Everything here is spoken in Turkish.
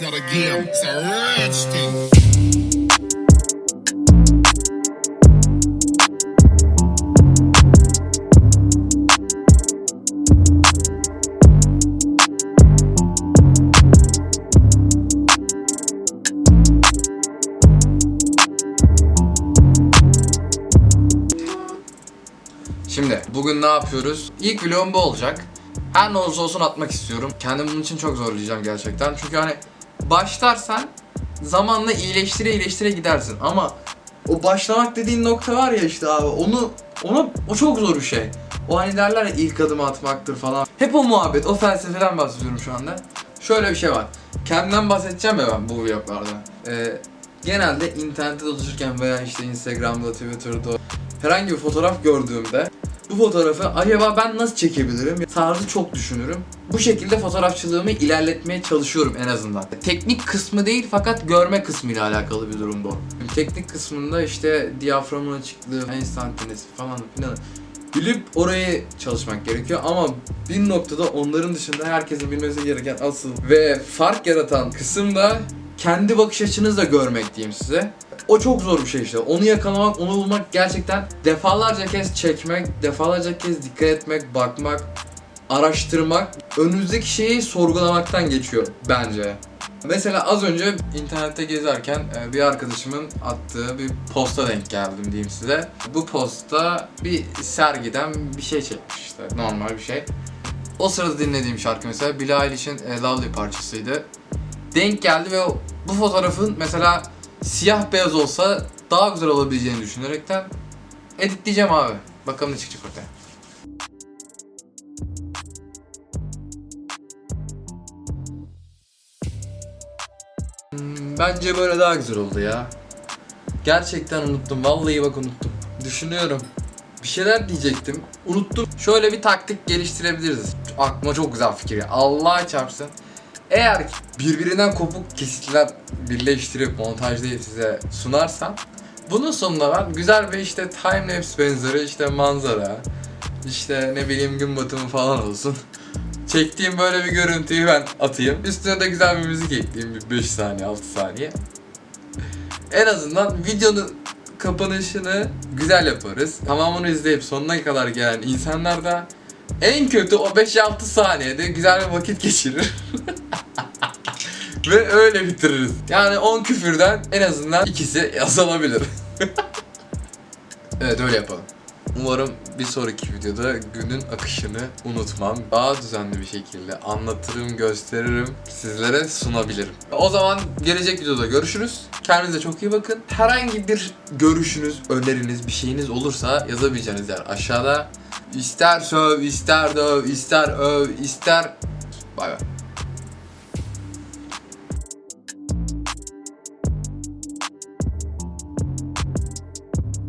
Not a game, it's a. Şimdi bugün ne yapıyoruz? İlk vlogum bu olacak. Her ne olursa olsun atmak istiyorum. Kendimi bunun için çok zorlayacağım gerçekten. Çünkü hani başlarsan zamanla iyileştire iyileştire gidersin. Ama o başlamak dediğin nokta var ya işte abi onu ona o çok zor bir şey. O hani derler ya ilk adımı atmaktır falan. Hep o muhabbet, o felsefeden bahsediyorum şu anda. Şöyle bir şey var. Kendimden bahsedeceğim ya ben bu vloglarda. Ee, genelde internette dolaşırken veya işte Instagram'da, Twitter'da herhangi bir fotoğraf gördüğümde bu fotoğrafı acaba ben nasıl çekebilirim tarzı çok düşünürüm. Bu şekilde fotoğrafçılığımı ilerletmeye çalışıyorum en azından. Teknik kısmı değil fakat görme kısmı ile alakalı bir durum bu. Teknik kısmında işte diyaframın açıklığı, enstantanesi falan filan bilip orayı çalışmak gerekiyor ama bir noktada onların dışında herkesin bilmesi gereken asıl ve fark yaratan kısım da kendi bakış açınızla görmek diyeyim size. O çok zor bir şey işte. Onu yakalamak, onu bulmak gerçekten defalarca kez çekmek, defalarca kez dikkat etmek, bakmak, araştırmak, önünüzdeki şeyi sorgulamaktan geçiyor bence. Mesela az önce internette gezerken e, bir arkadaşımın attığı bir posta denk geldim diyeyim size. Bu posta bir sergiden bir şey çekmiş işte normal bir şey. O sırada dinlediğim şarkı mesela Billie Eilish'in e, Lovely parçasıydı. Denk geldi ve bu fotoğrafın mesela siyah beyaz olsa daha güzel olabileceğini düşünerekten editleyeceğim abi. Bakalım ne çıkacak ortaya. Hmm, Bence böyle daha güzel oldu ya. Gerçekten unuttum. Vallahi bak unuttum. Düşünüyorum. Bir şeyler diyecektim. Unuttum. Şöyle bir taktik geliştirebiliriz. Aklıma çok güzel fikir ya. Allah çarpsın. Eğer birbirinden kopuk kesitler birleştirip montajlayıp size sunarsam bunun sonunda ben güzel bir işte timelapse benzeri işte manzara işte ne bileyim gün batımı falan olsun. Çektiğim böyle bir görüntüyü ben atayım. Üstüne de güzel bir müzik ekleyeyim bir 5 saniye 6 saniye. En azından videonun kapanışını güzel yaparız. Tamamını izleyip sonuna kadar gelen insanlar da en kötü o 5-6 saniyede güzel bir vakit geçirir. Ve öyle bitiririz. Yani 10 küfürden en azından ikisi azalabilir. evet öyle yapalım. Umarım bir sonraki videoda günün akışını unutmam. Daha düzenli bir şekilde anlatırım, gösteririm, sizlere sunabilirim. O zaman gelecek videoda görüşürüz. Kendinize çok iyi bakın. Herhangi bir görüşünüz, öneriniz, bir şeyiniz olursa yazabileceğiniz yer aşağıda. İster söv, ister döv, ister öv, ister... Bay bay.